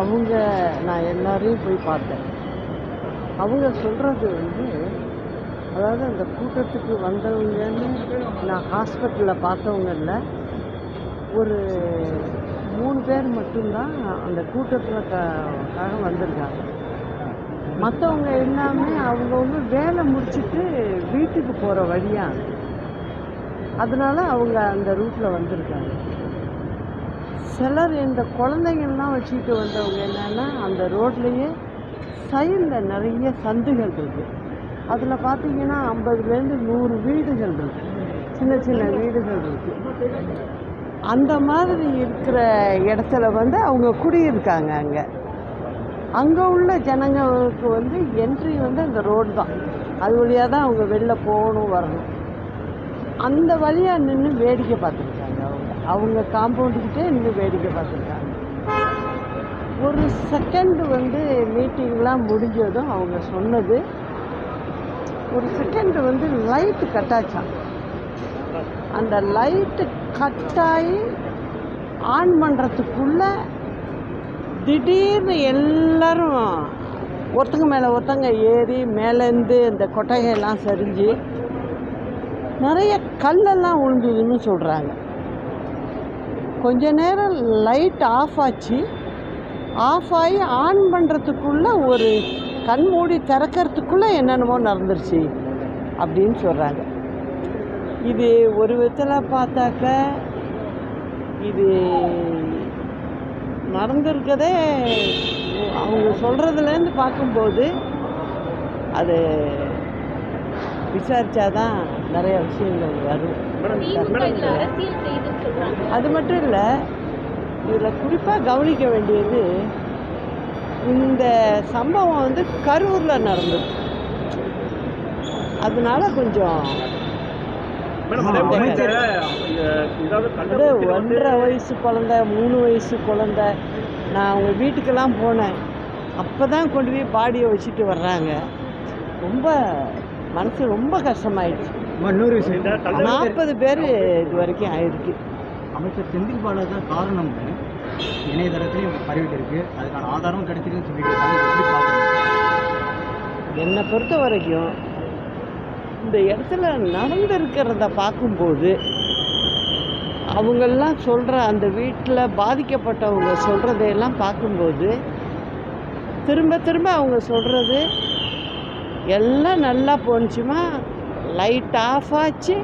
அவங்க நான் எல்லாரையும் போய் பார்த்தேன். அவங்க சொல்கிறது வந்து அதாவது அந்த கூட்டத்துக்கு வந்தவங்கன்னு நான் ஹாஸ்பிட்டலில் பார்த்தவங்கல்ல ஒரு மூணு பேர் மட்டும்தான் அந்த கூட்டத்தில் காக வந்திருக்காங்க. மற்றவங்க எல்லாமே அவங்கவுங்க வேலை முடிச்சுட்டு வீட்டுக்கு போகிற வழியாக அதனால அவங்க அந்த ரூட்டில் வந்திருக்காங்க. சிலர் இந்த குழந்தைங்கள்லாம் வச்சுக்கிட்டு வந்தவங்க என்னென்னா அந்த ரோட்லேயே சைடில் நிறைய சந்துகள் இருக்குது அதில் பார்த்தீங்கன்னா ஐம்பதுலேருந்து நூறு வீடுகள் இருக்குது சின்ன சின்ன வீடுகள் இருக்குது அந்த மாதிரி இருக்கிற இடத்துல வந்து அவங்க குடியிருக்காங்க அங்கே. அங்கே உள்ள ஜனங்களுக்கு வந்து என்ட்ரி வந்து அந்த ரோடு தான். அது வழியாக தான் அவங்க வெளில போகணும் வரணும். அந்த வழியாக நின்று வேடிக்கை பார்த்துருக்காங்க அவங்க காம்பவுண்டுக்கிட்டே நின்று வேடிக்கை பார்த்துருக்காங்க. ஒரு செகண்டு வந்து மீட்டிங்லாம் முடிஞ்சதும் அவங்க சொன்னது ஒரு செகண்டு வந்து லைட்டு கட்டாச்சான் அந்த லைட்டு கட்டாயி ஆன் பண்ணுறதுக்குள்ளே திடீர்னு எல்லோரும் ஒருத்தங்க மேலே ஒருத்தங்க ஏறி மேலேருந்து இந்த கொட்டகையெல்லாம் சரிஞ்சு நிறைய கல்லெல்லாம் விழுந்ததுன்னு சொல்கிறாங்க கொஞ்ச நேரம் லைட் ஆஃப் ஆச்சு. ஆஃப் ஆகி ஆன் பண்ணுறதுக்குள்ளே ஒரு கண் மூடி திறக்கறதுக்குள்ளே என்னென்னமோ நடந்துருச்சு அப்படின்னு சொல்கிறாங்க இது ஒரு விதத்தில் பார்த்தாக்க இது நடந்திருக்கதே அவங்க சொல்கிறதுலேருந்து பார்க்கும்போது அது விசாரிச்சாதான் நிறைய விஷயங்கள் வரும். அது மட்டும் இல்லை இதில் குறிப்பாக கவனிக்க வேண்டியது இந்த சம்பவம் வந்து கரூரில் நடந்தது. அதனால கொஞ்சம் ஒன்றரை வயசு குழந்த மூணு வயசு குழந்த. நான் அவங்க வீட்டுக்கெல்லாம் போனேன். அப்போ தான் கொண்டு போய் பாடியை வச்சுட்டு வர்றாங்க. ரொம்ப மனசு ரொம்ப கஷ்டமாயிடுச்சு. இன்னொரு விஷயம் நாற்பது பேர் இது வரைக்கும் ஆயிருக்கு. அமைச்சர் செந்தில் பாலாஜி தான் காரணம்னு இணையதளத்திலையும் பரவிட்டு அதுக்கான ஆதாரம் கிடைச்சிருக்குன்னு சொல்லிட்டு என்னை பொறுத்த வரைக்கும் இந்த இடத்துல நடந்திருக்கிறத பார்க்கும்போது அவங்கெல்லாம் சொல்கிற அந்த வீட்டில் பாதிக்கப்பட்டவங்க சொல்கிறதையெல்லாம் பார்க்கும்போது திரும்ப திரும்ப அவங்க சொல்கிறது எல்லாம் நல்லா போணுச்சுமா. லைட் ஆஃப் ஆச்சு.